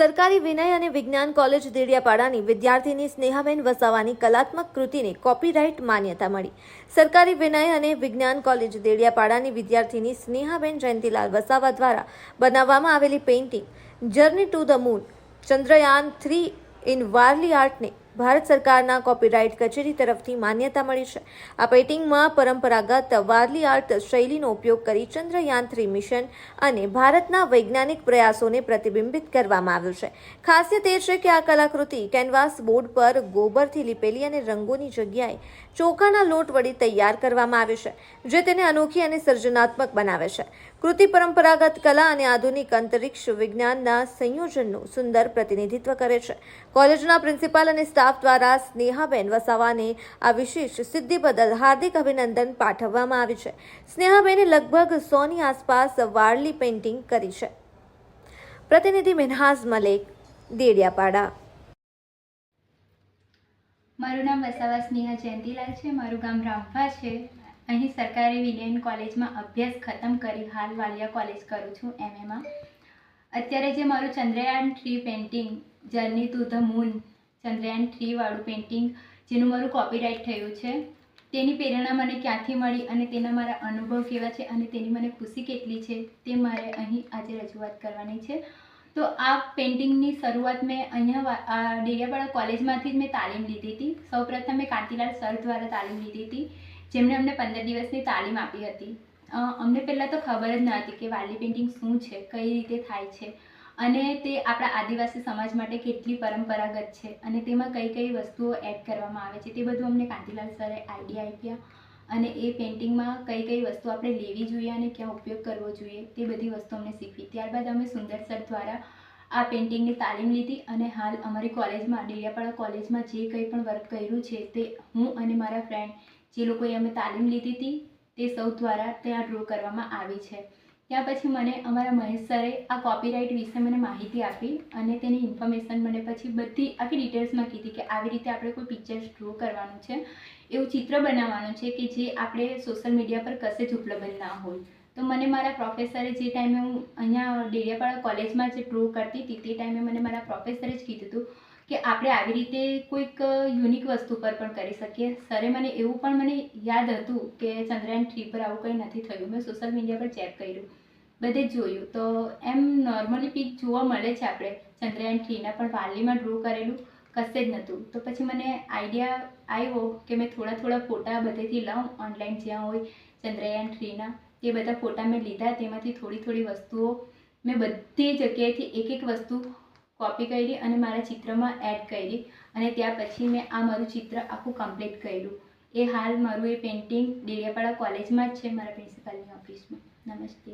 સરકારી વિનય અને વિજ્ઞાન કોલેજ દેડિયાપાડાની વિદ્યાર્થીની સ્નેહાબેન વસાવાની કલાત્મક કૃતિને કોપીરાઇટ માન્યતા મળી. સરકારી વિનય અને વિજ્ઞાન કોલેજ દેડિયાપાડાની વિદ્યાર્થીની સ્નેહાબેન જયંતિલાલ વસાવા દ્વારા બનાવવામાં આવેલી painting journey to the moon Chandrayaan three in Warli આર્ટને Bharat સરકારના કોપીરાઇટ કચેરી તરફથી માન્યતા મળી છે. આ પેઇન્ટિંગમાં પરંપરાગત વારલી આર્ટ શૈલીનો ઉપયોગ કરી ચંદ્રયાન થ્રી મિશન અને ભારતના વૈજ્ઞાનિક પ્રયાસોને પ્રતિબિંબિત કરવામાં આવ્યું છે. ખાસિયત એ છે કે આ કલાકૃતિ કેનવાસ બોર્ડ પર ગોબરથી લીપેલી અને રંગોની જગ્યાએ ચોખાના લોટ વડે તૈયાર કરવામાં આવે છે, જે તેને અનોખી અને સર્જનાત્મક બનાવે છે. કૃતિ પરંપરાગત કલા અને આધુનિક અંતરિક્ષ વિજ્ઞાનના સંયોજનનું સુંદર પ્રતિનિધિત્વ કરે છે. કોલેજના પ્રિન્સિપાલ અને સ્ટાફ દ્વારા સ્નેહાબેન વસાવાને આ વિશેષ સિદ્ધિ બદલ હાર્દિક અભિનંદન પાઠવવામાં આવ્યું છે. સ્નેહાબેને લગભગ સોની આસપાસ વારલી પેઇન્ટિંગ કરી છે. પ્રતિનિધિ મિનહાઝ મલેક, દેડિયાપાડા. મારું નામ વસાવા સ્નેહા જયંતિલાલ છે. મારું ગામ રામભા છે. અહીં સરકારી વિલિયન કોલેજમાં અભ્યાસ ખતમ કરી હાલ વાલિયા કોલેજ કરું છું એમએમાં અત્યારે જે મારું Chandrayaan three painting journey to the moon Chandrayaan થ્રીવાળું painting જેનું મારું કોપીરાઇટ થયું છે, તેની પ્રેરણા મને ક્યાંથી મળી અને તેના મારા અનુભવ કેવા છે અને તેની મને ખુશી કેટલી છે, તે મારે અહીં આજે રજૂઆત કરવાની છે. તો આ પેઇન્ટિંગની શરૂઆત મેં અહીંયા ડેડિયાપાડા કોલેજમાંથી જ મેં તાલીમ લીધી હતી. સૌપ્રથમ મેં કાંતિલાલ સર દ્વારા તાલીમ લીધી હતી. જેમણે અમને પંદર દિવસની તાલીમ આપી હતી. અમને પહેલાં તો ખબર જ ન હતી કે વાલી પેઇન્ટિંગ શું છે, કઈ રીતે થાય છે અને તે આપણા આદિવાસી સમાજ માટે કેટલી પરંપરાગત છે અને તેમાં કઈ કઈ વસ્તુઓ એડ કરવામાં આવે છે તે બધું અમને કાંતિલાલ સરે આઈડિયા આપ્યા અને એ પેઇન્ટિંગમાં કઈ કઈ વસ્તુ આપણે લેવી જોઈએ અને ક્યાં ઉપયોગ કરવો જોઈએ તે બધી વસ્તુ અમને શીખવી. ત્યારબાદ અમે સુંદર સર દ્વારા આ પેઇન્ટિંગની તાલીમ લીધી અને હાલ અમારી કોલેજમાં, ડેલિયાપાડા કોલેજમાં જે કંઈ પણ વર્ક કર્યું છે તે હું અને મારા ફ્રેન્ડ જે લોકોએ અમે તાલીમ લીધી હતી તે સૌ દ્વારા ત્યાં ડ્રો કરવામાં આવી છે. ત્યાં પછી મને અમારા મહેશ સરે આ કોપીરાઇટ વિશે મને માહિતી આપી અને તેની ઇન્ફોર્મેશન મને પછી બધી આખી ડિટેલ્સમાં કીધી કે આવી રીતે આપણે કોઈ પિક્ચર્સ ડ્રો કરવાનું છે. એવું ચિત્ર બનાવવાનું છે કે જે આપણે સોશિયલ મીડિયા પર કશે જ ઉપલબ્ધ ના હોય. તો મને મારા પ્રોફેસરે જે ટાઈમે હું અહીંયા ડેડિયાપાડા કોલેજમાં જે ડ્રો કરતી હતી તે ટાઈમે મને મારા પ્રોફેસરે જ કીધું હતું કે આપણે આવી રીતે કોઈક યુનિક વસ્તુ પર પણ કરી શકીએ. સરે મને એવું પણ મને યાદ હતું કે ચંદ્રયાન થ્રી પર આવું કંઈ નથી થયું. મેં સોશિયલ મીડિયા પર ચેક કર્યું. બધે જોયું. તો એમ નોર્મલી પીક જોવા મળે છે આપણે. ચંદ્રયાન થ્રીના પણ વાલીમાં ડ્રો કરેલું. કશે જ નહોતું. તો પછી મને આઈડિયા આવ્યો કે મેં થોડા થોડા ફોટા બધેથી લઉં ઓનલાઈન જ્યાં હોય ચંદ્રયાન થ્રીના તે બધા ફોટા મેં લીધા. તેમાંથી થોડી થોડી વસ્તુઓ મેં બધી જગ્યાએથી એક એક વસ્તુ કોપી કરી અને મારા ચિત્રમાં એડ કરી અને ત્યાર પછી મેં આ મારું ચિત્ર આખું કમ્પ્લીટ કર્યું. એ હાલ મારું એ પેઇન્ટિંગ ડેડિયાપાડા કોલેજમાં જ છે, મારા પ્રિન્સિપાલની ઓફિસમાં નમસ્તે.